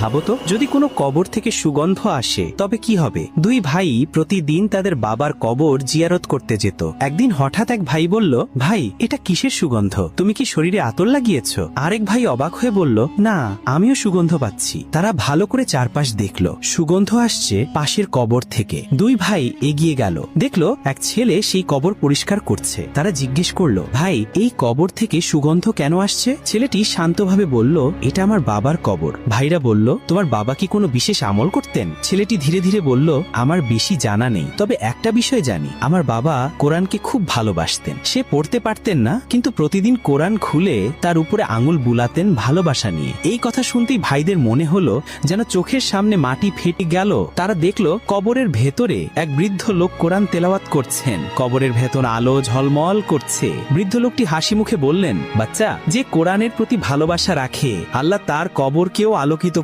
ভাবো তো, যদি কোনো কবর থেকে সুগন্ধ আসে, তবে কি হবে? দুই ভাই প্রতিদিন তাদের বাবার কবর জিয়ারত করতে যেত। একদিন হঠাৎ এক ভাই বলল, ভাই, এটা কিসের সুগন্ধ? তুমি কি শরীরে আতর লাগিয়েছ? আরেক ভাই অবাক হয়ে বলল, না, আমিও সুগন্ধ পাচ্ছি। তারা ভালো করে চারপাশ দেখল। সুগন্ধ আসছে পাশের কবর থেকে। দুই ভাই এগিয়ে গেল। দেখল, এক ছেলে সেই কবর পরিষ্কার করছে। তারা জিজ্ঞেস করল, ভাই, এই কবর থেকে সুগন্ধ কেন আসছে? ছেলেটি শান্তভাবে বলল, এটা আমার বাবার কবর। ভাইরা বলল তোমার বাবা কি কোনো বিশেষ আমল করতেন? ছেলেটি ধীরে ধীরে বলল, আমার বেশি জানা নেই। তবে একটা বিষয় জানি, আমার বাবা কোরআনকে খুব ভালোবাসতেন। সে পড়তে পারতেন না, কিন্তু প্রতিদিন কোরআন খুলে তার উপরে আঙুল বুলাতেন ভালোবাসা নিয়ে। এই কথা শুনতেই ভাইদের মনে হলো যেন চোখের সামনে মাটি ফেটে গেল। তারা দেখল কবরের ভেতরে এক বৃদ্ধ লোক কোরআন তেলাওয়াত করছেন। কবরের ভেতর আলো ঝলমল করছে। বৃদ্ধ লোকটি হাসি মুখে বললেন, বাচ্চা, যে কোরআনের প্রতি ভালোবাসা রাখে, আল্লাহ তার কবরকেও আলোকিত